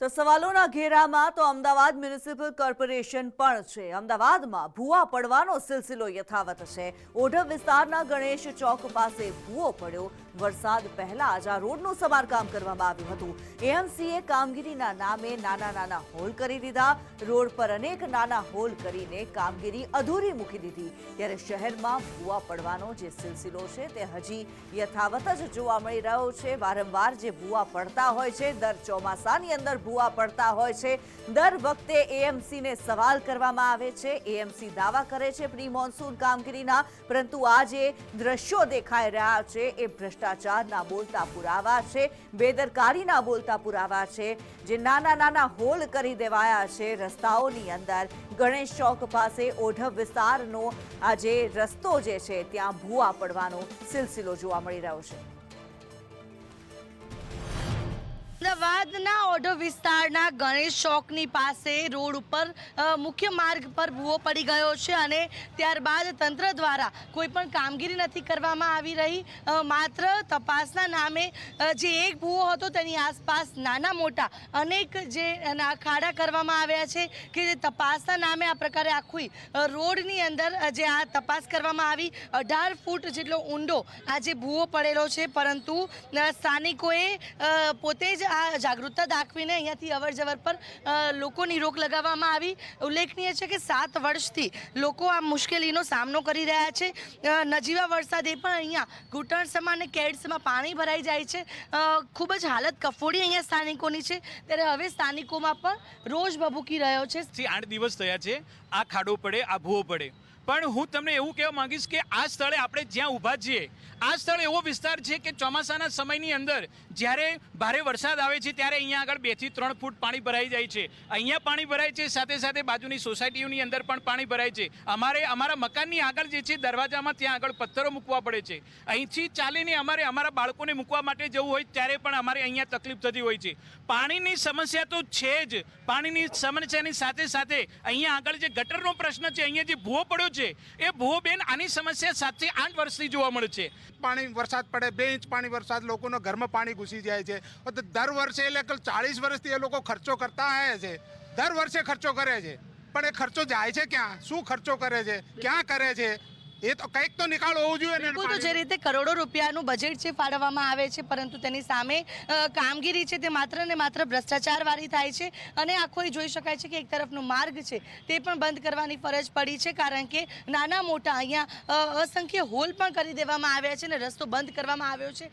તો સવાલોના ઘેરામાં તો અમદાવાદ મ્યુનિસિપલ કોર્પોરેશન પણ છે. અમદાવાદમાં ભૂવા પડવાનો સિલસિલો યથાવત છે. ઓઢવ વિસ્તારના ગણેશ ચોક પાસે ભૂવો પડ્યો. વરસાદ પહેલા જ આ રોડનું સમારકામ કરવામાં આવ્યું હતું. એએમસીએ કામગીરીના નામે નાના નાના હોલ કરી દીધા. રોડ પર અનેક નાના હોલ કરીને કામગીરી અધૂરી મૂકી દીધી. ત્યારે શહેરમાં ભૂવા પડવાનો જે સિલસિલો છે તે હજી યથાવત જ જોવા મળી રહ્યો છે. વારંવાર જે ભૂવા પડતા હોય છે, દર ચોમાસાની અંદર ભૂવા પડતા હોય છે. દર વખતે એએમસીને સવાલ કરવામાં આવે છે. એએમસી દાવા કરે છે પ્રી મોન્સૂન કામગીરીના, પરંતુ આ જે દ્રશ્યો દેખાઈ રહ્યા છે. એ ભ્રષ્ટાચારના બોલતા પુરાવા છે. બેદરકારીના બોલતા પુરાવા છે. જે નાના નાના હોલ કરી દેવાયા છે રસ્તાઓની અંદર. ગણેશ ચોક પાસે ઓઢવ વિસ્તારનો આ જે રસ્તો જે છે, ત્યાં ભૂવા પડવાનો સિલસિલો જોવા મળી રહ્યો છે. અમદાવાદના ઓઢો વિસ્તારના ગણેશ ચોકની પાસે રોડ ઉપર મુખ્ય માર્ગ પર ભૂવો પડી ગયો છે અને ત્યારબાદ તંત્ર દ્વારા કોઈ પણ કામગીરી નથી કરવામાં આવી રહી. માત્ર તપાસના નામે જે એક ભૂવો હતો તેની આસપાસ નાના મોટા અનેક જે ખાડા કરવામાં આવ્યા છે કે જે તપાસના નામે આ પ્રકારે આખી રોડની અંદર જે આ તપાસ કરવામાં આવી. અઢાર ફૂટ જેટલો ઊંડો આ જે ભૂવો પડેલો છે, પરંતુ સ્થાનિકોએ પોતે જ આ જાગૃતતા દાખવીને અહીંયાથી અવર જવર પર લોકોની રોક લગાવવામાં આવી. ઉલ્લેખનીય છે કે સાત વર્ષથી લોકો આ મુશ્કેલીનો સામનો કરી રહ્યા છે. નજીવા વરસાદે પણ અહીંયા ઘૂંટણસમાં અને કેડ્સમાં પાણી ભરાઈ જાય છે. ખૂબ જ હાલત કફોડી અહીંયા સ્થાનિકોની છે. ત્યારે હવે સ્થાનિકોમાં પણ રોજ ભભૂકી રહ્યો છે. આઠ દિવસ થયા છે. આ ખાડો પડે, આ ભૂવો પડે. પણ હું તમને એવું કહેવા માંગીશ કે આ સ્થળે આપણે જ્યાં ઊભા છીએ, આ સ્થળ એવો વિસ્તાર છે કે ચોમાસાના સમયની અંદર જ્યારે ભારે વરસાદ આવે છે ત્યારે અહીંયા આગળ બેથી ત્રણ ફૂટ પાણી ભરાઈ જાય છે. અહીંયા પાણી ભરાય છે, સાથે સાથે બાજુની સોસાયટીઓની અંદર પણ પાણી ભરાય છે. અમારે, અમારા મકાનની આગળ જે છે દરવાજામાં ત્યાં આગળ પથ્થરો મૂકવા પડે છે. અહીંથી ચાલીને અમારે, અમારા બાળકોને મૂકવા માટે જવું હોય ત્યારે પણ અમારે અહીંયા તકલીફ થતી હોય છે. પાણીની સમસ્યા તો છે જ. પાણીની સમસ્યાની સાથે સાથે અહીંયા આગળ જે ગટરનો પ્રશ્ન છે, અહીંયા જે ભૂવો પડ્યો છે એ ભૂવો બેન આની સમસ્યા સાતથી આઠ વર્ષથી જોવા મળે છે. પાણી વરસાદ પડે બે ઇંચ પાણી વરસાદ, લોકોના ઘરમાં પાણી ઘૂસી જાય છે. દર વર્ષે એટલે ચાળીસ વર્ષથી એ લોકો ખર્ચો કરતા આવે છે. દર વર્ષે ખર્ચો કરે છે. પણ એ ખર્ચો જાય છે ક્યાં? શું ખર્ચો કરે છે? ક્યાં કરે છે? એ તો કંઈક તો નિકાલ હોવો જોઈએ ને બિલકુલ તો જે રીતે કરોડો રૂપિયાનું બજેટ છે ફાળવવામાં આવે છે પરંતુ તેની સામે કામગીરી છે તે માત્ર ને માત્ર ભ્રષ્ટાચારવાળી થાય છે. અને આખો એ જોઈ શકાય છે કે એક તરફનો માર્ગ છે તે પણ બંધ કરવાની ફરજ પડી છે કારણ કે નાના મોટા અહીંયા અસંખ્ય હોલ પણ કરી દેવામાં આવ્યા છે અને રસ્તો બંધ કરવામાં આવ્યો છે.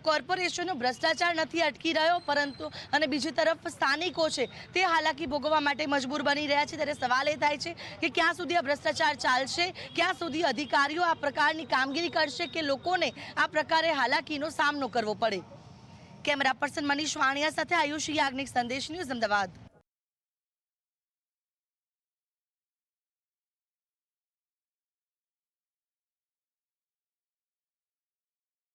કોર્પોરેશનનો ભ્રષ્ટાચાર નથી અટકી રહ્યો પરંતુ અને બીજી તરફ સ્થાનિકો છે તે હાલાકી ભોગવવા માટે મજબૂર બની રહ્યા છે. ત્યારે સવાલ એ થાય છે કે ક્યાં સુધી આ ભ્રષ્ટાચાર ચાલશે ક્યાં સુધી અધિકારીઓ આ પ્રકારની કામગીરી કરશે કે લોકોને આ પ્રકારે હાલાકીનો સામનો કરવો પડે? કેમેરા પર્સન મનીષ વાણિયા સાથે આયુષ યાજ્ઞિક સંદેશ ન્યૂઝ અમદાવાદ.